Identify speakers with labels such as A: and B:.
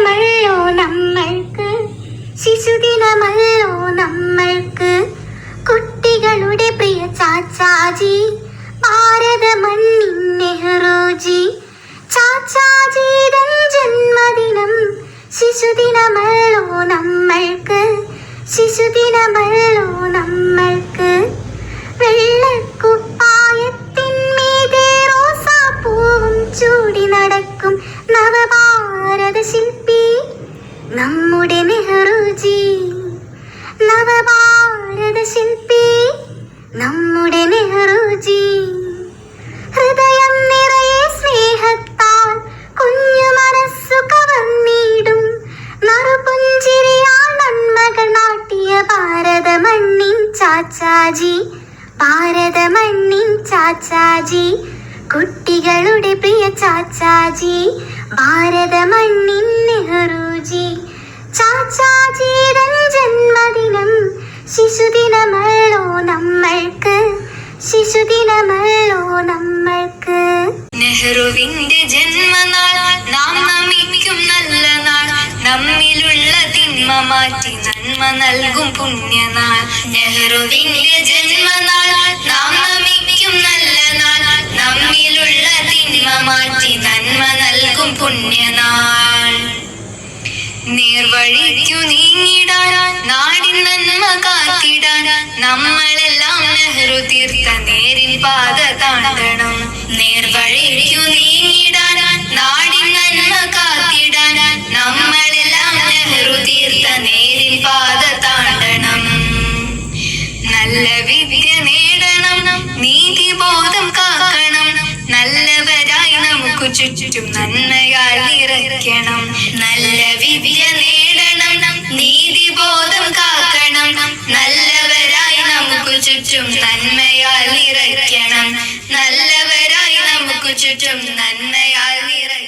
A: ശിശുദിനമല്ലോ നമ്മൾക്ക്. ശിശുദിനമല്ലോ നമ്മൾക്ക്. കുട്ടികളുടെ പ്രിയ ചാച്ചാജി ഭാരത മണ്ണിൻ നെഹ്റുജി ചാച്ചാജിതൻ ജന്മദിനം ശിശുദിനമല്ലോ നമ്മൾക്ക്. ശിശുദിനമല്ലോ നമ്മൾക്ക്. നവഭാരത ശില്പി നമ്മുടെ നെഹ്റുജി. ഹൃദയം നിറയെ സ്നേഹത്താൽ കുഞ്ഞു മനസ്സു കവർന്നിടും. നറുപുഞ്ചിരിയാൽ നാട്ടിയ ഭാരത ചാച്ചാജി ഭാരത ചാച്ചാജി. കുട്ടികളുടെ പ്രിയ ചാച്ചാജി ഭാരത മണ്ണിൻ ശിശുദിനമല്ലോ നമ്മൾക്ക്. ശിശുദിനമല്ലോ നമ്മൾക്ക്.
B: നെഹ്റുവിന്റെ ജന്മനാൾ നാം നമിക്കും നല്ല നാൾ. നമ്മിലുള്ള തിന്മ മാറ്റി നന്മ നൽകും പുണ്യനാൾ. നെഹ്റുവിന്റെ ജന്മനാൾ നാം നമിക്കും നല്ല നാൾ. നമ്മിലുള്ള തിന്മ മാറ്റി നന്മ നൽകും പുണ്യനാൾ. നീർവഴിക്കു നീങ്ങിടാൻ നമ്മളെല്ലാം നെഹ്റു തീർത്ത നേരിൻ പാത താണ്ടണം നേർവഴിക്കു നീങ്ങിടാൻ നാടിൻ നന്മ കാത്തിടാൻ നമ്മളെല്ലാം നെഹ്റു തീർത്ത നേരിൻ പാത താണ്ടണം. നല്ല വിദ്യ നേടണം നീതിബോധം കാക്കണം. നല്ലവരായി നമുക്ക് ചുറ്റും നന്മയാൽ നിറയ്ക്കണം. ചുറ്റും നന്മയാൽ നിറയ്ക്കണം. നല്ലവരായി നമുക്ക് ചുറ്റും നന്മയാൽ നിറ